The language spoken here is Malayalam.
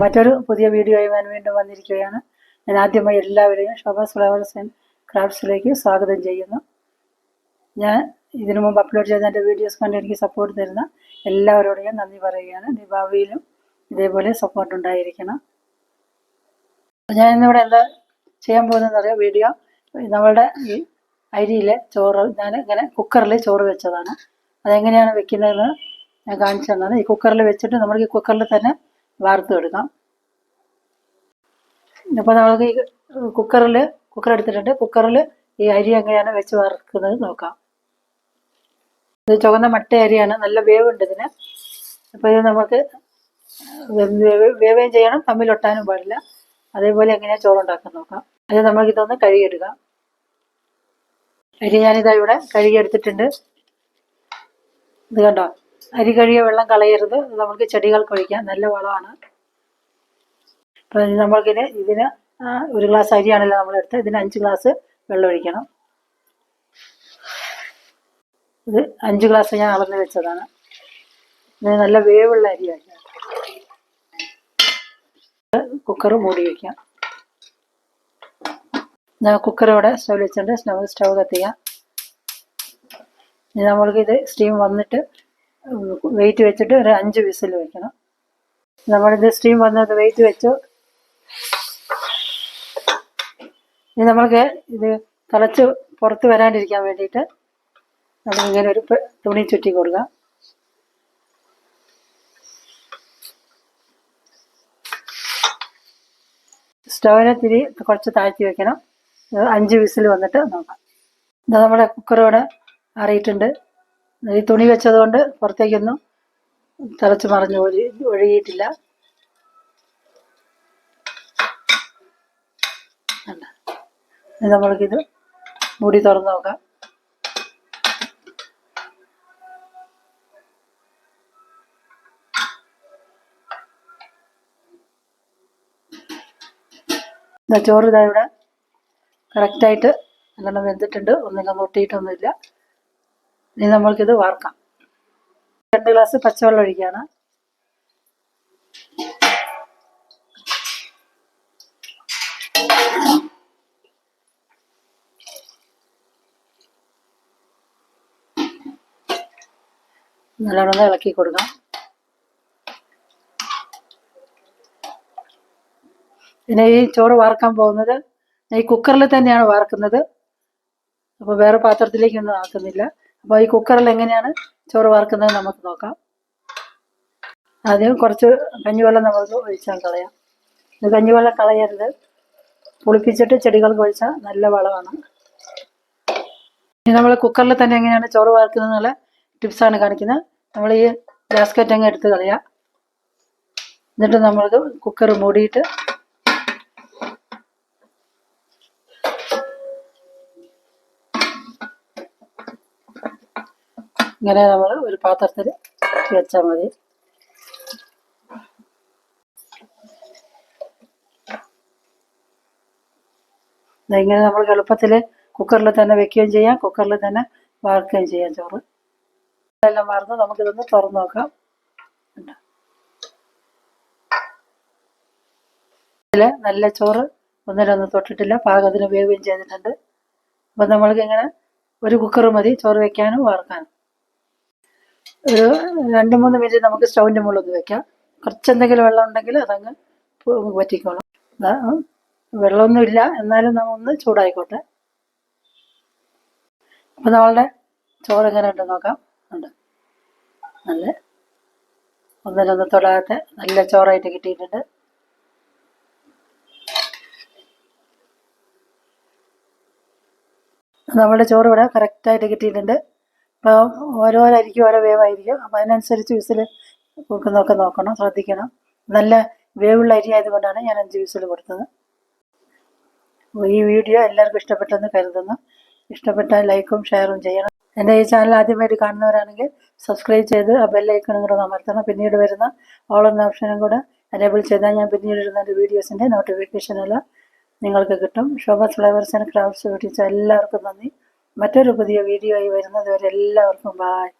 മറ്റൊരു പുതിയ വീഡിയോയുമായി വീണ്ടും വന്നിരിക്കുകയാണ്. ഞാൻ ആദ്യമായി എല്ലാവരെയും ശോഭാ ഫ്ലവേഴ്സ് ആൻഡ് ക്രാഫ്റ്റ്സിലേക്ക് സ്വാഗതം ചെയ്യുന്നു. ഞാൻ ഇതിനു മുമ്പ് അപ്ലോഡ് ചെയ്ത എന്റെ വീഡിയോസ് കണ്ട് എനിക്ക് സപ്പോർട്ട് തരുന്ന എല്ലാവരോടും ഞാൻ നന്ദി പറയുകയാണ്. ദീപാവലിയിലും ഇതേപോലെ സപ്പോർട്ട് ഉണ്ടായിരിക്കണം. ഞാൻ ഇന്നിവിടെ എന്താ ചെയ്യാൻ പോകുന്നതെന്ന് അറിയാം വീഡിയോ നമ്മളുടെ ഈ അരിയിലെ ചോറ് ഞാൻ ഇങ്ങനെ കുക്കറിൽ ചോറ് വെച്ചതാണ്. അതെങ്ങനെയാണ് വെക്കുന്നതെന്ന് ഞാൻ കാണിച്ചു തന്നാണ്. ഈ കുക്കറിൽ വെച്ചിട്ട് നമുക്ക് ഈ കുക്കറിൽ തന്നെ വാർത്ത് എടുക്കാം അപ്പോൾ നമുക്ക് ഈ കുക്കറിൽ കുക്കർ എടുത്തിട്ടുണ്ട് കുക്കറിൽ ഈ അരി എങ്ങനെയാണ് വെച്ച് വറുക്കുന്നത് നോക്കാം. ഇത് ചുവന്ന മട്ട അരിയാണ്. നല്ല വേവുണ്ട് ഇതിന്. അപ്പോൾ ഇത് നമുക്ക് വേവേം ചെയ്യണം. തമ്മിലൊട്ടാനും പാടില്ല. അതേപോലെ എങ്ങനെയാണ് ചോറുണ്ടാക്കാൻ നോക്കാം. അത് നമുക്ക് ഇതൊന്ന് കഴുകിയെടുക്കാം. അരി ഞാനിതാ ഇവിടെ കഴുകിയെടുത്തിട്ടുണ്ട്. ഇത് കണ്ടോ? അരി കഴുകിയ വെള്ളം കളയരുത്. നമുക്ക് ചെടികൾക്ക് ഒഴിക്കാം. നല്ല വളമാണ്. നമ്മൾക്കിന് ഇതിന് ഒരു ഗ്ലാസ് അരിയാണല്ലോ നമ്മൾ എടുത്തത്. ഇതിന് അഞ്ച് ഗ്ലാസ് വെള്ളം ഒഴിക്കണം. ഇത് അഞ്ച് ഗ്ലാസ് ഞാൻ അളന്ന് വെച്ചതാണ്. ഇത് നല്ല വേവുള്ള അരിയാണ് കുക്കർ മൂടി വയ്ക്കാം ഇവിടെ സ്റ്റവ് വെച്ചിട്ടുണ്ട്. സ്റ്റവ് സ്റ്റവ് കത്തിക്കാം ഇനി നമ്മൾക്ക് ഇത് സ്റ്റീം വന്നിട്ട് വെയിറ്റ് വെച്ചിട്ട് ഒരു അഞ്ച് വിസിൽ വെക്കണം. നമ്മളിത് സ്റ്റീം വന്നത് വെയിറ്റ് വെച്ചു. ഇനി നമ്മൾക്ക് ഇത് തിളച്ച് പുറത്ത് വരാണ്ടിരിക്കാൻ വേണ്ടിയിട്ട് നമ്മളിങ്ങനെ ഒരു തുണി ചുറ്റി കൊടുക്കാം. സ്റ്റവിനെ തിരി കുറച്ച് താഴ്ത്തി വെക്കണം. അഞ്ച് വിസിൽ വന്നിട്ട് നോക്കാം. ഇത് നമ്മുടെ കുക്കറോടെ അറിയിട്ടുണ്ട് ഈ തുണി വെച്ചതുകൊണ്ട് പുറത്തേക്കൊന്നും തിളച്ച് മറിഞ്ഞ് ഒഴി ഒഴുകിയിട്ടില്ല കണ്ടോ? ഇനി നമ്മൾക്കിത് മൂടി തുറന്ന് നോക്കാം. ഇതാ ചോറ് ഇതാ ഇവിടെ കറക്റ്റായിട്ട് നല്ലോണം വെന്തിട്ടുണ്ട്. ഒന്നിനും പൊട്ടിയിട്ടൊന്നുമില്ല ഇനി നമ്മൾക്കിത് വാർക്കാം. രണ്ട് ഗ്ലാസ് പച്ചവെള്ളം ഒഴിക്കുകയാണ്. നല്ലോണം ഇളക്കി കൊടുക്കാം. പിന്നെ ഈ ചോറ് വാർക്കാൻ പോകുന്നത് ഈ കുക്കറിൽ തന്നെയാണ് വാർക്കുന്നത്. അപ്പോൾ വേറെ പാത്രത്തിലേക്കൊന്നും ആക്കുന്നില്ല. അപ്പോൾ ഈ കുക്കറിൽ എങ്ങനെയാണ് ചോറ് വാർക്കുന്നത് നമുക്ക് നോക്കാം. ആദ്യം കുറച്ച് കഞ്ഞിവെള്ളം നമുക്ക് ഒഴിച്ചാൽ കളയാം. ഇത് കഞ്ഞിവെള്ളം കളയരുത്. പുളിപ്പിച്ചിട്ട് ചെടികൾക്ക് ഒഴിച്ചാൽ നല്ല വളമാണ്. ഇനി നമ്മൾ കുക്കറിൽ തന്നെ എങ്ങനെയാണ് ചോറ് വാർക്കുന്നത് എന്നുള്ള ടിപ്സാണ് കാണിക്കുന്നത് നമ്മൾ ഈ ഗ്യാസ്കറ്റ് അങ്ങ് എടുത്ത് കളയാം. എന്നിട്ട് നമ്മൾക്ക് കുക്കർ മൂടിയിട്ട് ഇങ്ങനെ നമ്മൾ ഒരു പാത്രത്തിൽ വെച്ചാൽ മതി. ഇങ്ങനെ നമ്മൾ എളുപ്പത്തിൽ കുക്കറിൽ തന്നെ വെക്കുകയും ചെയ്യാം കുക്കറിൽ തന്നെ വാർക്കുകയും ചെയ്യാം ചോറ്. എല്ലാം മറന്ന് നമുക്കിതൊന്ന് തുറന്നു നോക്കാം? നല്ല ചോറ് ഒന്നിലൊന്നും തൊട്ടിട്ടില്ല. പാകത്തിന് വേവുകയും ചെയ്തിട്ടുണ്ട്. അപ്പം നമ്മൾക്ക് ഇങ്ങനെ ഒരു കുക്കർ മതി ചോറ് വെക്കാനും വാർക്കാനും ഒരു രണ്ട് മൂന്ന് മിനിറ്റ് നമുക്ക് സ്റ്റൗവിന്റെ മുകളിൽ വെക്കാം. കുറച്ച് എന്തെങ്കിലും വെള്ളം ഉണ്ടെങ്കിൽ അതങ്ങ് പറ്റിക്കോളാം വറ്റിക്കോളും. ദാ, ഉം, വെള്ളമൊന്നും ഇല്ല. എന്നാലും നമ്മൾ ഒന്ന് ചൂടായിക്കോട്ടെ. അപ്പം നമ്മളുടെ ചോറ് എങ്ങനെ ഉണ്ട് നോക്കാം. ഉണ്ട്. നല്ല ഒന്നിലൊന്ന് തൊടാത്ത നല്ല ചോറായിട്ട് കിട്ടിയിട്ടുണ്ട്. നമ്മുടെ ചോറ് ഇവിടെ കറക്റ്റായിട്ട് കിട്ടിയിട്ടുണ്ട്. ഇപ്പോൾ ഓരോ അരിക്കും ഓരോ വേവായിരിക്കും. അപ്പോൾ അതിനനുസരിച്ച് വിസിൽ കൊടുക്കുന്നതൊക്കെ നോക്കണം ശ്രദ്ധിക്കണം. നല്ല വേവുള്ള അരി ആയതുകൊണ്ടാണ് ഞാൻ അഞ്ച് വിസിൽ കൊടുത്തത്. ഈ വീഡിയോ എല്ലാവർക്കും ഇഷ്ടപ്പെട്ടെന്ന് കരുതുന്നു. ഇഷ്ടപ്പെട്ടാൽ ലൈക്കും ഷെയറും ചെയ്യണം. എന്റെ ഈ ചാനൽ ആദ്യമായിട്ട് കാണുന്നവരാണെങ്കിൽ സബ്സ്ക്രൈബ് ചെയ്ത് ആ ബെല്ലൈക്കണും കൂടെ അമർത്തണം. പിന്നീട് വരുന്ന ഓൾ എന്ന ഓപ്ഷനും കൂടെ എനേബിൾ ചെയ്താൽ ഞാൻ പിന്നീട് ഇടുന്ന എന്റെ വീഡിയോസിന്റെ നോട്ടിഫിക്കേഷനെല്ലാം നിങ്ങൾക്ക് കിട്ടും. ശോഭ ഫ്ലവേഴ്സ് ആൻഡ് ക്രാഫ്റ്റ്സ് പഠിച്ച എല്ലാവർക്കും നന്ദി. മറ്റൊരു പുതിയ വീഡിയോ ആയി വരുന്നത് വരെ എല്ലാവർക്കും ബായ്